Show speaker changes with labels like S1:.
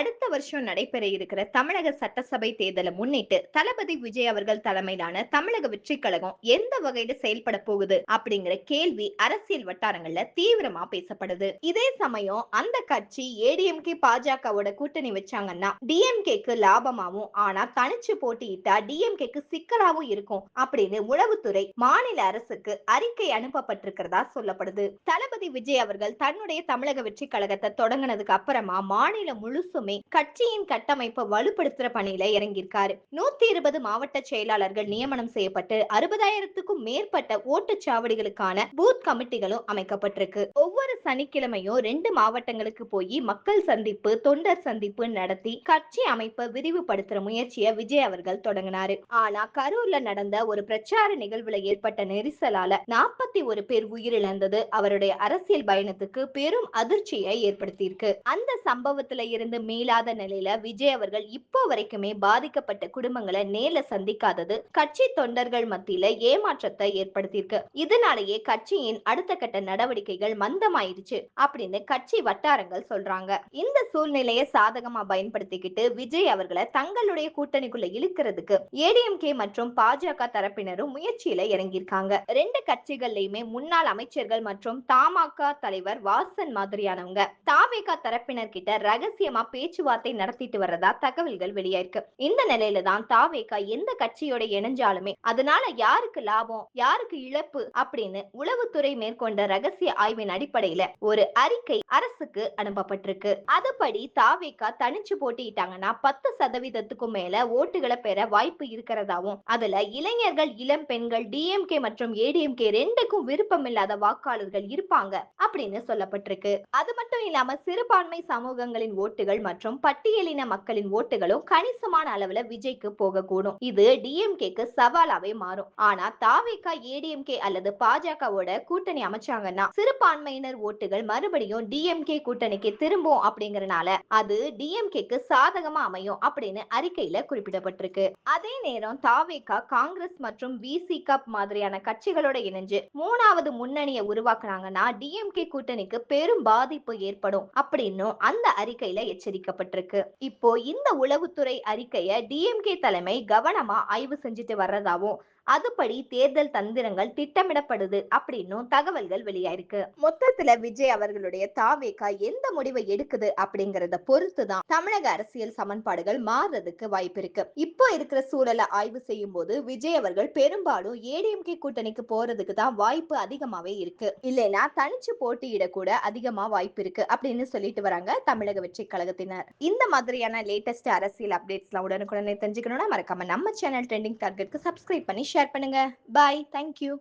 S1: அடுத்த வருஷம் நடைபெற இருக்கிற தமிழக சட்டசபை தேர்தலை முன்னிட்டு தளபதி விஜய் அவர்கள் தலைமையிலான தமிழக வெற்றி கழகம் எந்த வகையில செயல்பட போகுது அப்படிங்கிற கேள்வி அரசியல் வட்டாரங்கள்ல தீவிரமா பேசப்படுது. இதே சமயம் அந்த கட்சி ஏடிஎம்கே பாஜகவோட கூட்டணி வச்சாங்கன்னா டிஎம்கேக்கு லாபமாவும் ஆனா தனிச்சு போட்டியிட்டா டிஎம்கேக்கு சிக்கலாவும் இருக்கும் அப்படின்னு உளவுத்துறை மாநில அரசுக்கு அறிக்கை அனுப்பப்பட்டிருக்கிறதா சொல்லப்படுது. தளபதி விஜய் அவர்கள் தன்னுடைய தமிழக வெற்றி கழகத்தை தொடங்கினதுக்கு அப்புறமா மாநிலம் முழுசுமே மூலமே கட்சியின் கட்டமைப்பை வலுப்படுத்துற பணியில இறங்கியிருக்காரு. நூத்தி இருபது மாவட்ட செயலாளர்கள் நியமனம் செய்யப்பட்டு அறுபதாயிரத்துக்கும் மேற்பட்ட ஓட்டுச்சாவடிகளுக்கான பூத் கமிட்டிகளும் அமைக்கப்பட்டிருக்கு. ஒவ்வொரு சனிக்கிழமையும் ரெண்டு மாவட்டங்களுக்கு போய் மக்கள் சந்திப்பு தொண்டர் சந்திப்பு நடத்தி கட்சி அமைப்பை விரிவுபடுத்துற முயற்சியை விஜய் அவர்கள் தொடங்கினாரு. ஆனா கரூர்ல நடந்த ஒரு பிரச்சார நிகழ்வுல ஏற்பட்ட நெரிசலால நாற்பத்தி ஒரு பேர் உயிரிழந்தது. அவருடைய அரசியல் பயணத்துக்கு பெரும் அதிர்ச்சியை ஏற்படுத்தியிருக்கு. அந்த சம்பவத்துல இருந்து மீளாத நிலையில விஜய் அவர்கள் இப்போ வரைக்குமே பாதிக்கப்பட்ட குடும்பங்களை நேர்ல சந்திக்காதது கட்சி தொண்டர்கள் மத்தியில ஏமாற்றத்தை ஏற்படுத்தியிருக்கு. இதனாலேயே கட்சியின் அடுத்த கட்ட நடவடிக்கைகள் மந்தமாயிருச்சு அப்படின்னு கட்சி வட்டாரங்கள் சொல்றாங்க. இந்த சூழ்நிலையை சாதகமா பயன்படுத்திக்கிட்டு விஜய் அவர்களை தங்களுடைய கூட்டணிக்குள்ள இழுக்கிறதுக்கு ஏடிஎம்கே மற்றும் பாஜக தரப்பினரும் முயற்சியில இறங்கியிருக்காங்க. ரெண்டு கட்சிகள்லயுமே முன்னாள் அமைச்சர்கள் மற்றும் தமாக தலைவர் வாசன் மாதிரியானவங்க. தாவேகா தரப்பினர் கிட்ட ரகசியமா பேச்சுவார்த்தை நடத்திட்டு வர்றதா தகவல்கள் வெளியாயிருக்கு. இந்த நிலையில தான் தாவேகா எந்த கட்சியோட இணைஞ்சாலுமே அதனால யாருக்கு லாபம் யாருக்கு இழப்பு அப்படின்னு உளவுத்துறை மேற்கொண்ட ரகசிய ஆய்வின் அடிப்படையில ஒரு அறிக்கை அரசுக்கு அனுப்பப்பட்டிருக்கு. அதுபடி தாவேகா தனிச்சு போட்டிட்டாங்கன்னா பத்து சதவீதத்துக்கும் மேல ஓட்டுகளை பெற வாய்ப்பு இருக்கிறதாவும் அதுல இளைஞர்கள் இளம் பெண்கள் டிஎம்கே மற்றும் ஏடிஎம்கே ரெண்டுக்கும் விருப்பம் இல்லாத வாக்காளர்கள் இருப்பாங்க அப்படின்னு சொல்லப்பட்டிருக்கு. அது மட்டும் இல்லாம சிறுபான்மை சமூகங்களின் ஓட்டுகள் மற்றும் பட்டியலின மக்களின் ஓட்டுகளும் கணிசமான அளவுல விஜய்க்கு போகக்கூடும். இது டிஎம்கேக்கு சவாலாவே மாறும். ஆனா தாவேகா ஏடிஎம்கே அல்லது பாஜகவோட கூட்டணி அமைச்சாங்கன்னா சிறுபான்மையினர் ஓட்டுகள் மறுபடியும் டிஎம்கே கூட்டணிக்கு திரும்பும் அப்படிங்கறனால அது டிஎம்கேக்கு சாதகமா அமையும் அப்படின்னு அறிக்கையில குறிப்பிடப்பட்டிருக்கு. அதே நேரம் தாவேகா காங்கிரஸ் மற்றும் விசிக மாதிரியான கட்சிகளோட இணைஞ்சு மூணாவது முன்னணியை உருவாக்குனாங்கன்னா டிஎம்கே கூட்டணிக்கு பெரும் பாதிப்பு ஏற்படும் அப்படின்னும் அந்த அறிக்கையில எச்சரிக்கை தெரிவிக்கப்பட்டிருக்கு. இப்போ இந்த உளவுத்துறை அறிக்கையை டிஎம்கே தலைமை கவனமா ஆய்வு செஞ்சுட்டு வர்றதாவும் அதுபடி தேர்தல் தந்திரங்கள் திட்டமிடப்படுது அப்படின்னும் தகவல்கள் வெளியாயிருக்கு. மொத்தத்துல விஜய் அவர்களுடைய தாவேக்கா எந்த முடிவை எடுக்குது அப்படிங்கறத பொறுத்துதான் தமிழக அரசியல் சமன்பாடுகள் மாறுறதுக்கு வாய்ப்பு இருக்கு. இப்போ இருக்கிற சூழலை ஆய்வு செய்யும் போது விஜய் அவர்கள் பெரும்பாலும் ஏடிஎம்கே கூட்டணிக்கு போறதுக்கு தான் வாய்ப்பு அதிகமாவே இருக்கு. இல்லைன்னா தனிச்சு போட்டியிட கூட அதிகமா வாய்ப்பு இருக்கு அப்படின்னு சொல்லிட்டு வராங்க தமிழக வெற்றி கழகத்தினர். இந்த மாதிரியான லேட்டஸ்ட் அரசியல் அப்டேட்ஸ்லாம் உடனுக்குடனே தெரிஞ்சுக்கணும்னா மறக்காம நம்ம சேனல் ட்ரெண்டிங் டார்கெட்க்கு சப்ஸ்கிரைப் பண்ணி ஷேர் பண்ணுங்க. Bye thank you